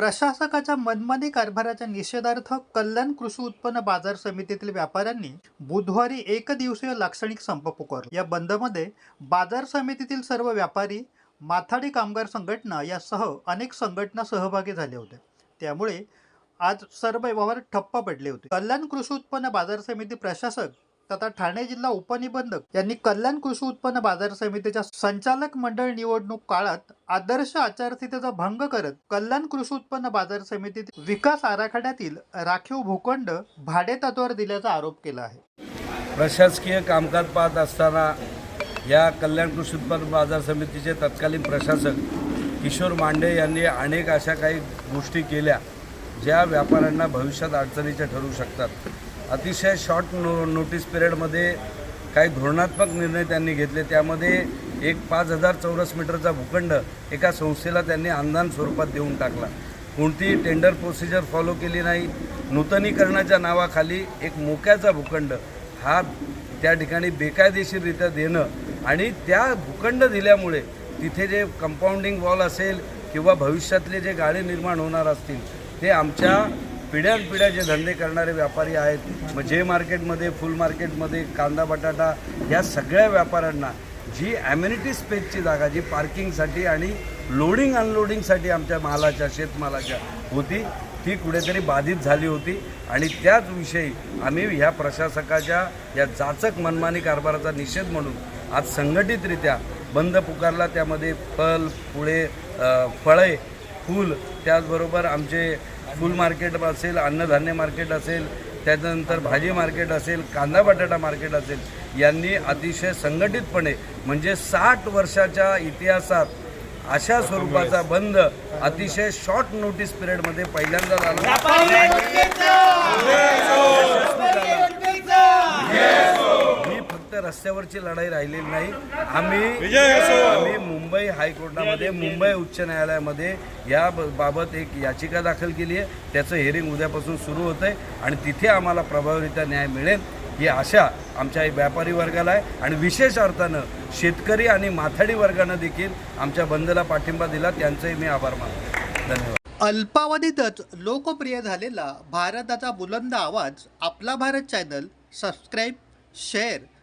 प्रशासकाच्या मनमानी कारभाराच्या निषेधार्थ कल्याण कृषी उत्पन्न बाजार समितीतील व्यापाऱ्यांनी बुधवारी एक दिवसीय लाक्षणिक संप पुकारला. या बंदमध्ये बाजार समितीतील सर्व व्यापारी माथाडी कामगार संघटना यासह अनेक संघटना सहभागी झाले होते. त्यामुळे आज सर्व व्यवहार ठप्प पडले होते. कल्याण कृषी उत्पन्न बाजार समिती प्रशासक तथा ठाणे जिल्हा उपनिबंधक यांनी कल्याण कृषी उत्पन्न बाजार समितीच्या संचालक मंडळ निवडणूक काळात आदर्श आचारसंहितेचा भंग करत कल्याण कृषी उत्पन्न बाजार समितीत विकास आराखड्यातील राखीव भूखंड भाडेतत्वावर दिल्याचा आरोप केला आहे. प्रशासकीय कामकाज पाहत असताना या कल्याण कृषी उत्पन्न बाजार समितीचे तत्कालीन प्रशासक किशोर मांडे यांनी अनेक अशा काही गोष्टी केल्या ज्या व्यापाऱ्यांना भविष्यात अडचणीच्या ठरू शकतात. अतिशय शॉर्ट नो नोटीस पिरियडमध्ये काही धोरणात्मक निर्णय त्यांनी घेतले. त्यामध्ये एक पाच हजार चौरस मीटरचा भूखंड एका संस्थेला त्यांनी अनुदान स्वरूपात देऊन टाकला. कोणतीही टेंडर प्रोसिजर फॉलो केली नाही. नूतनीकरणाच्या नावाखाली एक मोक्याचा भूखंड. हा त्या ठिकाणी बेकायदेशीररित्या देणं आणि त्या भूखंड दिल्यामुळे तिथे जे कंपाऊंडिंग वॉल असेल किंवा भविष्यातले जे गाळे निर्माण होणार असतील ते आमच्या पिढ्यानपिढ्या जे धंदे करणारे व्यापारी आहेत मग जे मार्केटमध्ये फुल मार्केटमध्ये कांदा बटाटा या सगळ्या व्यापाऱ्यांना जी ॲम्युनिटी स्पेसची जागा जी पार्किंगसाठी आणि लोडिंग अनलोडिंगसाठी आमच्या मालाच्या शेतमालाच्या होती ती कुठेतरी बाधित झाली होती. आणि त्याच विषयी आम्ही ह्या प्रशासकाच्या या जाचक मनमानी कारभाराचा निषेध म्हणून आज संघटितरित्या बंद पुकारला. त्यामध्ये फल पुळे फळे फूल त्याचबरोबर आमचे फूल मार्केट असेल अन्नधान्य मार्केट असेल त्याच्यानंतर भाजी मार्केट असेल कांदा बटाटा मार्केट असेल यांनी अतिशय संघटितपणे म्हणजे साठ वर्षाच्या इतिहासात अशा स्वरूपाचा बंद अतिशय शॉर्ट नोटीस पिरियडमध्ये पहिल्यांदा झाला. रस्त्यावरची लढाई राहिलेली नाही. आम्ही आम्ही मुंबई हायकोर्टामध्ये मुंबई उच्च न्यायालयामध्ये या बाबत एक याचिका दाखल केली आहे. त्याचं हेअरिंग उद्यापासून सुरू होतं आहे आणि तिथे आम्हाला प्रभावीरित्या न्याय मिळेल ही आशा आमच्या व्यापारी वर्गाला आहे. आणि विशेष अर्थानं शेतकरी आणि माथाडी वर्गानं देखील आमच्या बंदला पाठिंबा दिला. त्यांचंही मी आभार मानतो. धन्यवाद. अल्पावधीतच लोकप्रिय झालेला भारताचा बुलंद आवाज आपला Bharat channel. Subscribe share